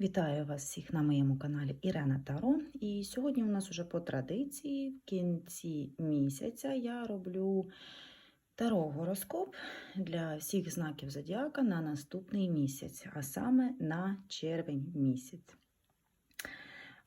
Вітаю вас всіх на моєму каналі Ірена Таро. І сьогодні у нас уже по традиції в кінці місяця я роблю таро гороскоп для всіх знаків зодіака на наступний місяць, а саме на червень місяць.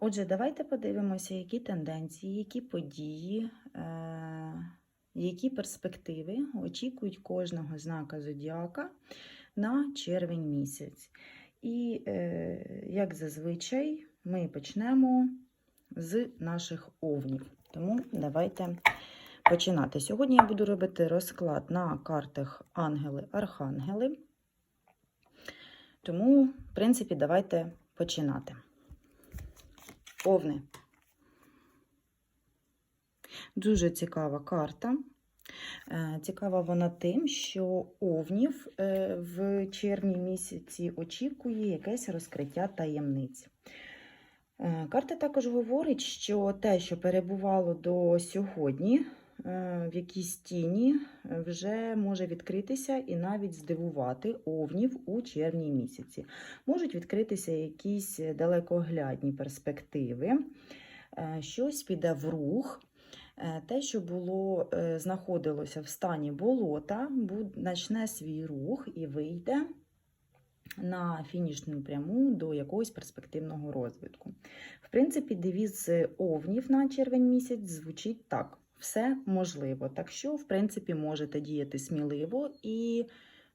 Отже, давайте подивимося, які тенденції, які події, е- які перспективи очікують кожного знака зодіака на червень місяць. І, е, як зазвичай, ми почнемо з наших овнів. Тому давайте починати. Сьогодні я буду робити розклад на картах ангели-архангели. Тому, в принципі, давайте починати. Овни. Дуже цікава карта. Е, Цікава вона тим, що овнів е, в червні місяці очікує якесь розкриття таємниць. Е, Карта також говорить, що те, що перебувало до сьогодні в якійсь тіні, вже може відкритися і навіть здивувати овнів у червні місяці. Можуть відкритися якісь далекоглядні перспективи, щось піде в рух. Е, Те, що було, е, знаходилося в стані болота, почне свій рух і вийде на фінішну пряму до якогось перспективного розвитку. В принципі, девіз овнів на червень місяць звучить так: все можливо. Так що, в принципі, можете діяти сміливо і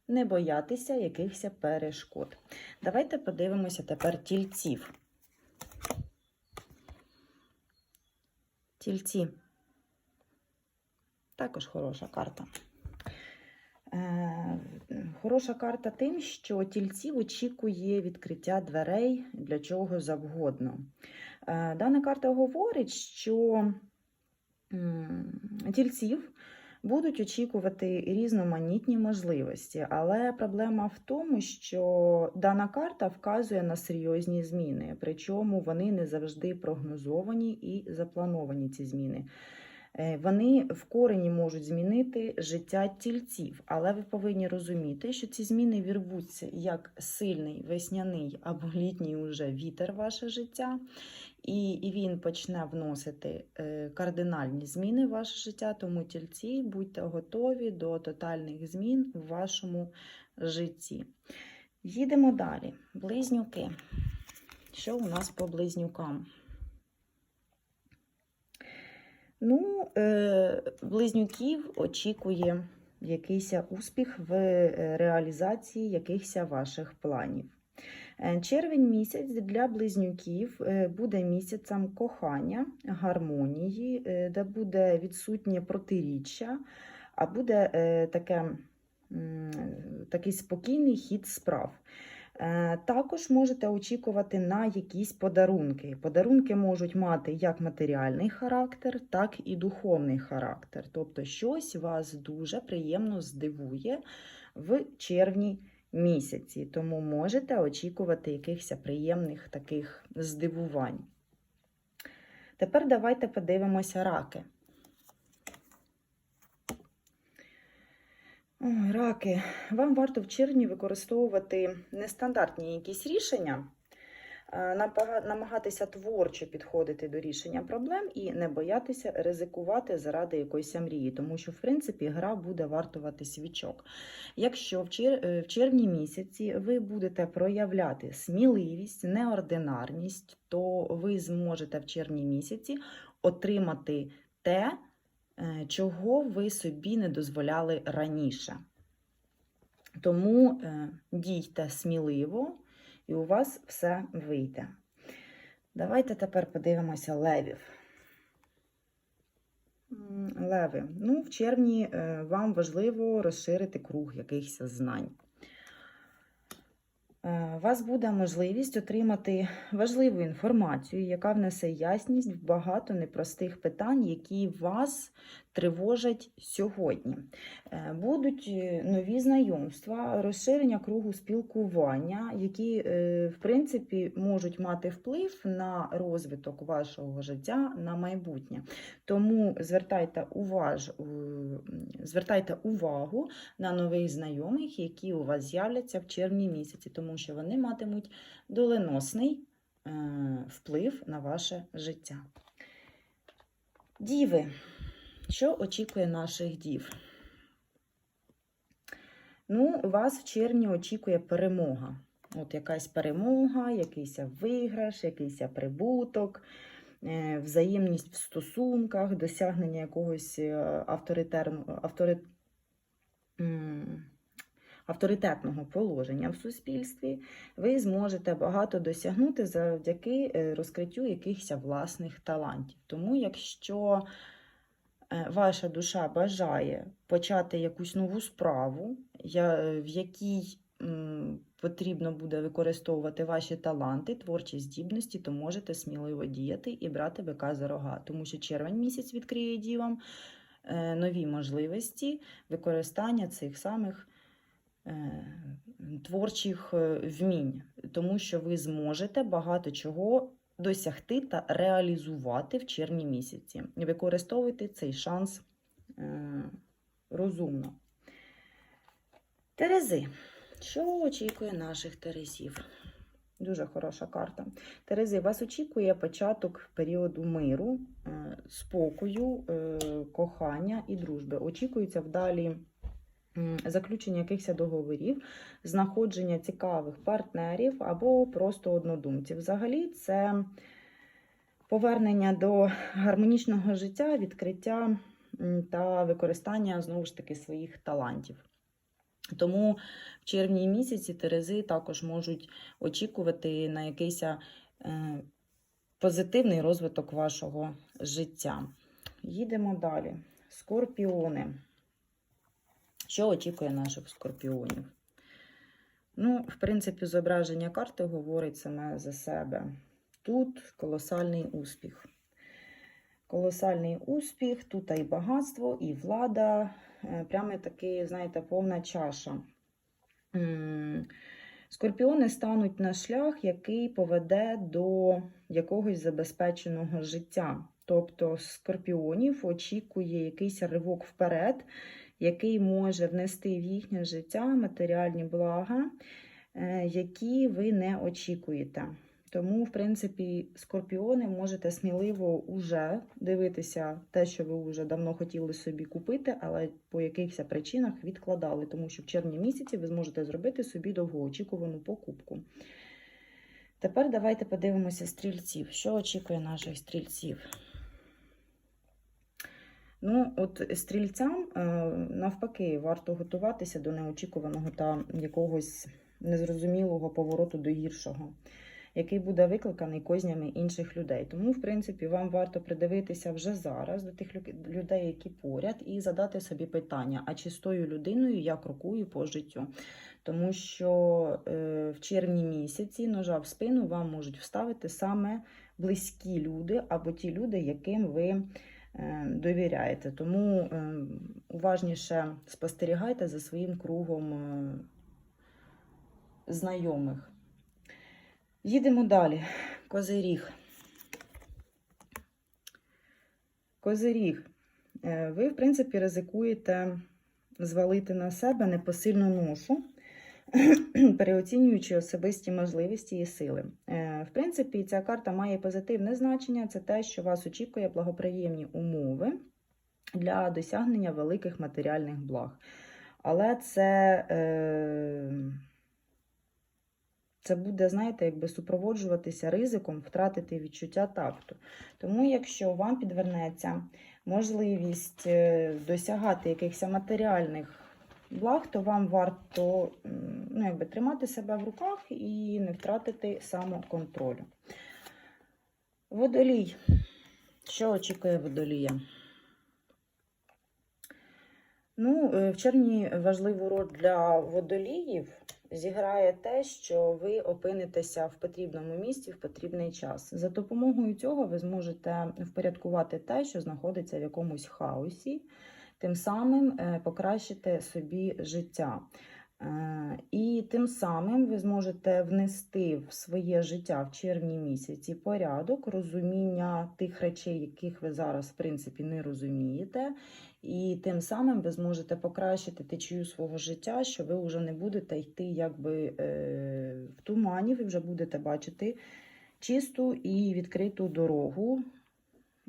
не боятися якихось перешкод. Давайте подивимося тепер тільців. Тільці. Також хороша карта. Е, Хороша карта тим, що тільців очікує відкриття дверей для чого завгодно. Е, Дана карта говорить, що тільців будуть очікувати різноманітні можливості, але проблема в тому, що дана карта вказує на серйозні зміни, причому вони не завжди прогнозовані і заплановані ці зміни. Е, Вони в корені можуть змінити життя тільців, але ви повинні розуміти, що ці зміни вірвуться як сильний весняний або літній уже вітер ваше життя, і він почне вносити е, кардинальні зміни в ваше життя. Тому тільці будьте готові до тотальних змін в вашому житті. Їдемо далі. Близнюки. Що у нас по близнюкам? Ну, е, близнюків очікує якийсь успіх в е, реалізації якихось ваших планів. Е, Червень місяць для близнюків буде місяцем кохання, гармонії, де буде відсутнє протиріччя, а буде таке, такий спокійний хід справ. Е, Також можете очікувати на якісь подарунки. Подарунки можуть мати як матеріальний характер, так і духовний характер. Тобто, щось вас дуже приємно здивує в червні місяці. Тому можете очікувати якихось приємних таких здивувань. Тепер давайте подивимося раки. Ой, раки, вам варто в червні використовувати нестандартні якісь рішення, е, намагатися творчо підходити до рішення проблем і не боятися ризикувати заради якоїсь мрії, тому що, в принципі, гра буде вартувати свічок. Якщо в е, червні місяці ви будете проявляти сміливість, неординарність, то ви зможете в червні місяці отримати те, чого ви собі не дозволяли раніше. Тому е, дійте сміливо, і у вас все вийде. Давайте тепер подивимося левів. Леви. Ну, в червні е, вам важливо розширити круг якихось знань. Е, вас буде можливість отримати важливу інформацію, яка внесе ясність в багато непростих питань, які вас тривожать сьогодні. Е, Будуть е, нові знайомства, розширення кругу спілкування, які, е, в принципі, можуть мати вплив на розвиток вашого життя на майбутнє. Тому звертайте, уваж... звертайте увагу на нових знайомих, які у вас з'являться в червні місяці, тому що вони матимуть доленосний вплив на ваше життя. Діви. Що очікує наших дів? Ну, вас в червні очікує перемога. От якась перемога, якийсь виграш, якийсь прибуток, е, взаємність в стосунках, досягнення якогось е, авторитарного, автори... авторитетного положення в суспільстві. Ви зможете багато досягнути завдяки е, розкриттю якихось власних талантів. Тому, якщо ваша душа бажає почати якусь нову справу, в якій потрібно буде використовувати ваші таланти, творчі здібності, то можете сміливо діяти і брати бика за рога, тому що червень місяць відкриє дівам е, нові можливості використання цих самих е, творчих е, вмінь, тому що ви зможете багато чого досягти та реалізувати в червні місяці. Використовуйте цей шанс е, розумно. Терези. Що очікує наших Терезів? Дуже хороша карта. Терези, вас очікує початок періоду миру, е, спокою, е, кохання і дружби. Очікується вдалі заключення якихось договорів, знаходження цікавих партнерів або просто однодумців. Взагалі, це повернення до гармонічного життя, відкриття та використання знову ж таки своїх талантів. Тому в червні місяці Терези також можуть очікувати на якийсь е, позитивний розвиток вашого життя. Їдемо далі. Скорпіони. Що очікує наших скорпіонів? Ну, в принципі, зображення карти говорить саме за себе. Тут колосальний успіх. Колосальний успіх, тут і багатство, і влада. Е, Прямо таки, знаєте, повна чаша. Скорпіони стануть на шлях, який поведе до якогось забезпеченого життя. Тобто скорпіонів очікує якийсь ривок вперед, який може внести в їхнє життя матеріальні блага, е, які ви не очікуєте. Тому, в принципі, скорпіони можете сміливо уже дивитися те, що ви вже давно хотіли собі купити, але по якихось причинах відкладали, тому що в червні місяці ви зможете зробити собі довгоочікувану покупку. Тепер давайте подивимося стрільців. Що очікує наших стрільців? Ну, от стрільцям е, навпаки варто готуватися до неочікуваного та якогось незрозумілого повороту до гіршого, який буде викликаний кознями інших людей. Тому, в принципі, вам варто придивитися вже зараз до тих людей, які поряд, і задати собі питання: а чи з тою людиною я крокую по життю? Тому що е, в червні місяці ножа в спину вам можуть вставити саме близькі люди або ті люди, яким ви довіряєте. Тому е, уважніше спостерігайте за своїм кругом е, знайомих. Їдемо далі. Козиріг. Козиріг. Е, Ви, в принципі, ризикуєте звалити на себе непосильну ношу, переоцінюючи особисті можливості і сили. Е, В принципі, ця карта має позитивне значення. Це те, що вас очікує благоприємні умови для досягнення великих матеріальних благ. Але це, е, це буде, знаєте, якби супроводжуватися ризиком втратити відчуття такту. Тому, якщо вам підвернеться можливість е, досягати якихось матеріальних благ, то вам варто ну, якби, тримати себе в руках і не втратити самоконтролю. Водолій. Що очікує водолія? Ну, е, в червні важливу роль для водоліїв зіграє те, що ви опинитеся в потрібному місці в потрібний час. За допомогою цього ви зможете впорядкувати те, що знаходиться в якомусь хаосі, тим самим е, покращити собі життя. Е, І тим самим ви зможете внести в своє життя в червні місяці порядок, розуміння тих речей, яких ви зараз, в принципі, не розумієте. І тим самим ви зможете покращити течію свого життя, що ви вже не будете йти якби е, в тумані, ви вже будете бачити чисту і відкриту дорогу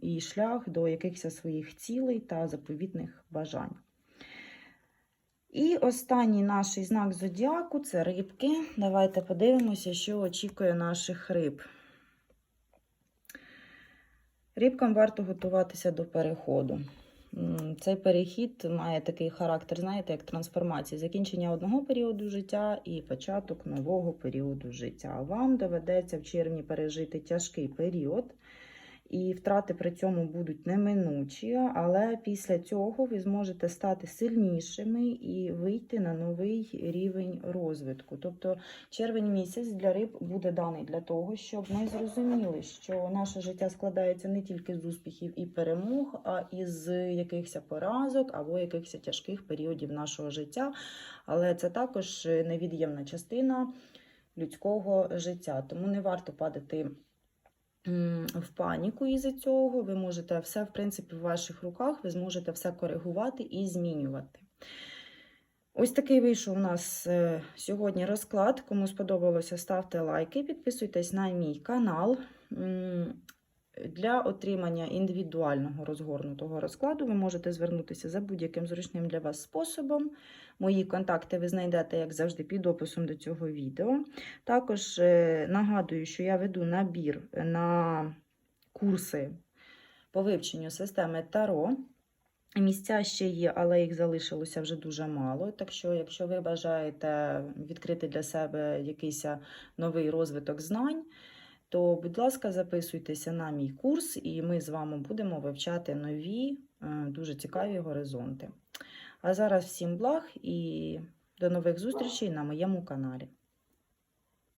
і шлях до якихось своїх цілей та заповітних бажань. І останній наш знак зодіаку це рибки. Давайте подивимося, що очікує наших риб. Рибкам варто готуватися до переходу. Цей перехід має такий характер, знаєте, як трансформація, закінчення одного періоду життя і початок нового періоду життя. Вам доведеться в червні пережити тяжкий період, і втрати при цьому будуть неминучі, але після цього ви зможете стати сильнішими і вийти на новий рівень розвитку. Тобто червень місяць для риб буде даний для того, щоб ми зрозуміли, що наше життя складається не тільки з успіхів і перемог, а і з якихось поразок або якихось тяжких періодів нашого життя. Але це також невід'ємна частина людського життя. Тому не варто падати в паніку із-за цього. Ви можете все, в принципі, в ваших руках, ви зможете все коригувати і змінювати. Ось такий вийшов у нас е, сьогодні розклад. Кому сподобалося, ставте лайки, підписуйтесь на мій канал. Для отримання індивідуального розгорнутого розкладу ви можете звернутися за будь-яким зручним для вас способом. Мої контакти ви знайдете, як завжди, під описом до цього відео. Також е, нагадую, що я веду набір на курси по вивченню системи Таро. Місця ще є, але їх залишилося вже дуже мало. Так що, якщо ви бажаєте відкрити для себе якийсь новий розвиток знань, то, будь ласка, записуйтеся на мій курс, і ми з вами будемо вивчати нові, е, дуже цікаві горизонти. А зараз всім благ і до нових зустрічей на моєму каналі.